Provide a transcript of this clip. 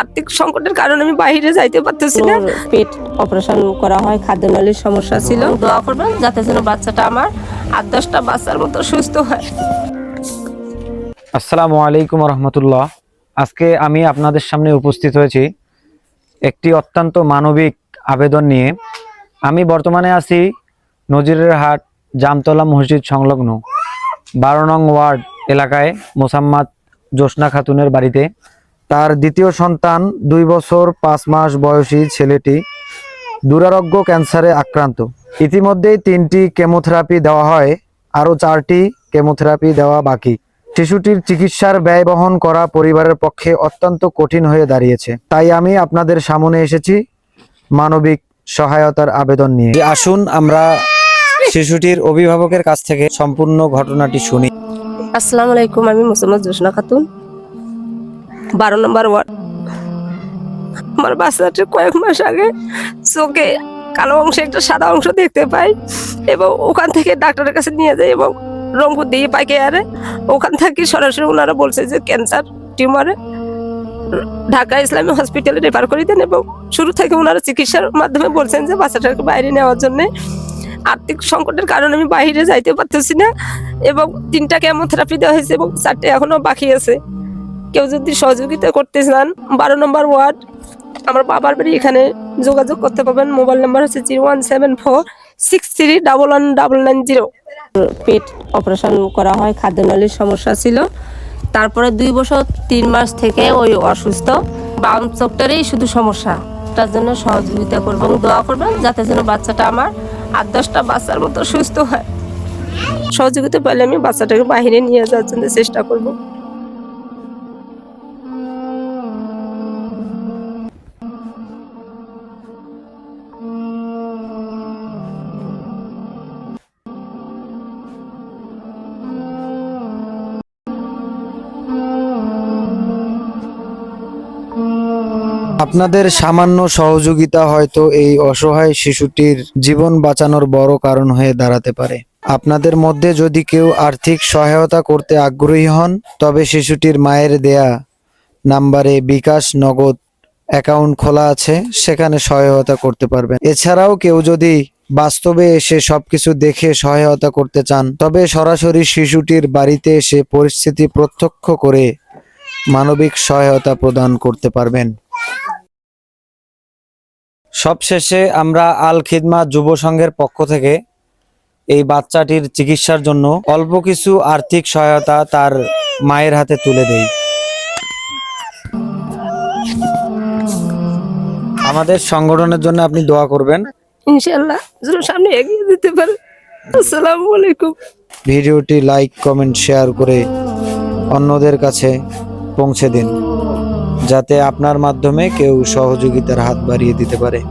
আর্থিক সংকটের কারণে আমি বাইরে যাইতে পারতেছি না। পেট অপারেশন করা হয় খাদ্যনালীর সমস্যা ছিল। দোয়া করবেন যাতে যেন বাচ্চাটা আমার আর দশটা বাচ্চার মতো সুস্থ হয়। আসসালামু আলাইকুম রহমতুল্লাহ। আজকে আমি আপনাদের সামনে উপস্থিত হয়েছি একটি অত্যন্ত মানবিক আবেদন নিয়ে। আমি বর্তমানে আছি নজিরের হাট জামতলা মসজিদ সংলগ্ন বারো নং ওয়ার্ড এলাকায় মোসাম্মদ জোসনা খাতুনের বাড়িতে। তার দ্বিতীয় সন্তান দুই বছর পাঁচ মাস বয়সী ছেলেটি দুরারোগ্য ক্যান্সারে আক্রান্ত। ইতিমধ্যেই তিনটি কেমোথেরাপি দেওয়া হয় আরও চারটি কেমোথেরাপি দেওয়া বাকি। শিশুটির চিকিৎসার ব্যয় বহন করা পরিবারের পক্ষে অত্যন্ত কঠিন হয়ে দাঁড়িয়েছে। তাই আমি আপনাদের সামনে এসেছি মানবিক সহায়তার আবেদন নিয়ে। আসুন আমরা শিশুটির অভিভাবকের কাছ থেকে সম্পূর্ণ ঘটনাটি শুনি। আসসালামু আলাইকুম আমি মোসাম্মদ জোসনা খাতুন। বারো নম্বর ওয়ার্ড। আমার বাচ্চাটা কয়েক মাস আগে চোখে কালো অংশে একটা সাদা অংশ দেখতে পাই এবং ওখান থেকে ডাক্তারের কাছে নিয়ে যাই এবং রংপুর দিয়ে পাইকে আরে ওখান থেকে সরাসরি ওনারা বলছে যে ক্যান্সার, টিউমারে, ঢাকা ইসলামী হসপিটালে রেফার করে দেন এবং শুরু থেকে ওনারা চিকিৎসার মাধ্যমে বলছেন যে বাচ্চাটাকে বাইরে নেওয়ার জন্য আর্থিক সংকটের কারণে আমি বাইরে যাইতে পারতেছি না এবং তিনটা কেমোথেরাপি দেওয়া হয়েছে এবং চারটে এখনও বাকি আছে। কেউ যদি সহযোগিতা করতে চান, বারো নম্বর ওয়ার্ড, আমার বাবার বাড়ি এখানে যোগাযোগ করতে পারবেন। মোবাইল নাম্বার হচ্ছে zero one seven four six three double one double nine zero. পেট অপারেশন করা হয় খাদ্য খাদ্যনালীর সমস্যা ছিল। তারপরে দুই বছর, তিন মাস থেকে ওই অসুস্থ। বাম চোখটারই শুধু সমস্যা। তার জন্য সহযোগিতা করবেন, দোয়া করবেন, যাতে যেন বাচ্চাটা আমার আর দশটা বাচ্চার মতো সুস্থ হয়। সহযোগিতা পেলে আমি বাচ্চাটাকে বাহিরে নিয়ে যাওয়ার জন্য চেষ্টা করব। আপনাদের সামান্য সহযোগিতা হয়তো এই অসহায় শিশুটির জীবন বাঁচানোর বড় কারণ হয়ে দাঁড়াতে পারে। আপনাদের মধ্যে যদি কেউ আর্থিক সহায়তা করতে আগ্রহী হন, তবে শিশুটির মায়ের দেয়া নাম্বারে বিকাশ নগদ অ্যাকাউন্ট খোলা আছে, সেখানে সহায়তা করতে পারবেন। এছাড়াও কেউ যদি বাস্তবে এসে সবকিছু দেখে সহায়তা করতে চান, তবে সরাসরি শিশুটির বাড়িতে এসে পরিস্থিতি প্রত্যক্ষ করে মানবিক সহায়তা প্রদান করতে পারবেন। সবশেষে আমরা আল খিদমা যুব সংঘের পক্ষ থেকে এই বাচ্চাটির চিকিৎসার জন্য অল্প কিছু আর্থিক সহায়তা তার মায়ের হাতে তুলে দেই। আমাদের সংগঠনের জন্য আপনি দোয়া করবেন। ইনশাল্লাহ যেন সামনে এগিয়ে দিতে পারে। আসসালামু আলাইকুম। ভিডিওটি লাইক কমেন্ট শেয়ার করে অন্যদের কাছে পৌঁছে দিন। যাতে আপনার মাধ্যমে কেউ সহযোগিতার হাত বাড়িয়ে দিতে পারে।